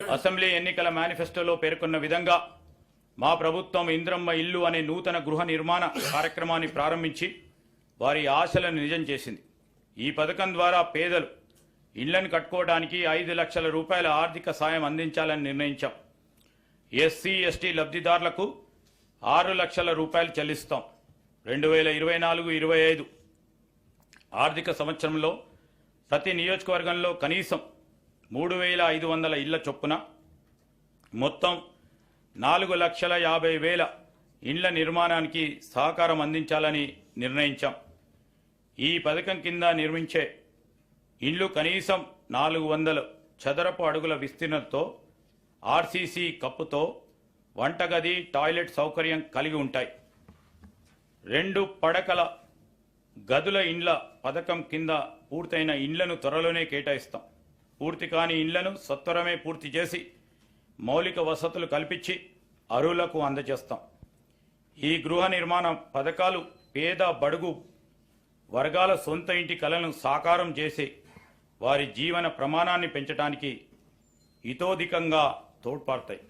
Assembly ఎన్నికల మేనిఫెస్టోలో పేర్కొన్న విధంగా మా ప్రభుత్వం ఇంద్రమ్మ ఇల్లు అనే నూతన గృహ నిర్మాణ కార్యక్రమాన్ని ప్రారంభించి వారి ఆశలను నిజం చేసింది. ఈ పథకం ద్వారా పేదలు ఇళ్ళను కట్టుకోవడానికి ఐదు లక్షల రూపాయల ఆర్థిక సాయం అందించాలని నిర్ణయించాం. ఎస్సీ ఎస్టీ లబ్ధిదారులకు ఆరు లక్షల రూపాయలు చెల్లిస్తాం. రెండు వేల ఇరవై నాలుగు ఇరవై ఐదు ఆర్థిక సంవత్సరంలో ప్రతి నియోజకవర్గంలో కనీసం మూడు వేల ఐదు వందల ఇళ్ళ చొప్పున మొత్తం నాలుగు లక్షల యాభై వేల ఇండ్ల నిర్మాణానికి సహకారం అందించాలని నిర్ణయించాం. ఈ పథకం కింద నిర్మించే ఇండ్లు కనీసం నాలుగు వందల చదరపు అడుగుల విస్తీర్ణంతో ఆర్సీసీ కప్పుతో వంటగది టాయిలెట్ సౌకర్యం కలిగి ఉంటాయి. రెండు పడకల గదుల ఇండ్ల పథకం కింద పూర్తయిన ఇండ్లను త్వరలోనే కేటాయిస్తాం. పూర్తి కాని ఇండ్లను సత్వరమే పూర్తి చేసి మౌలిక వసతులు కల్పించి అరువులకు అందజేస్తాం. ఈ గృహ నిర్మాణ పథకాలు పేద బడుగు వర్గాల సొంత ఇంటి కలను సాకారం చేసి వారి జీవన ప్రమాణాన్ని పెంచడానికి ఇతోధికంగా తోడ్పడతాయి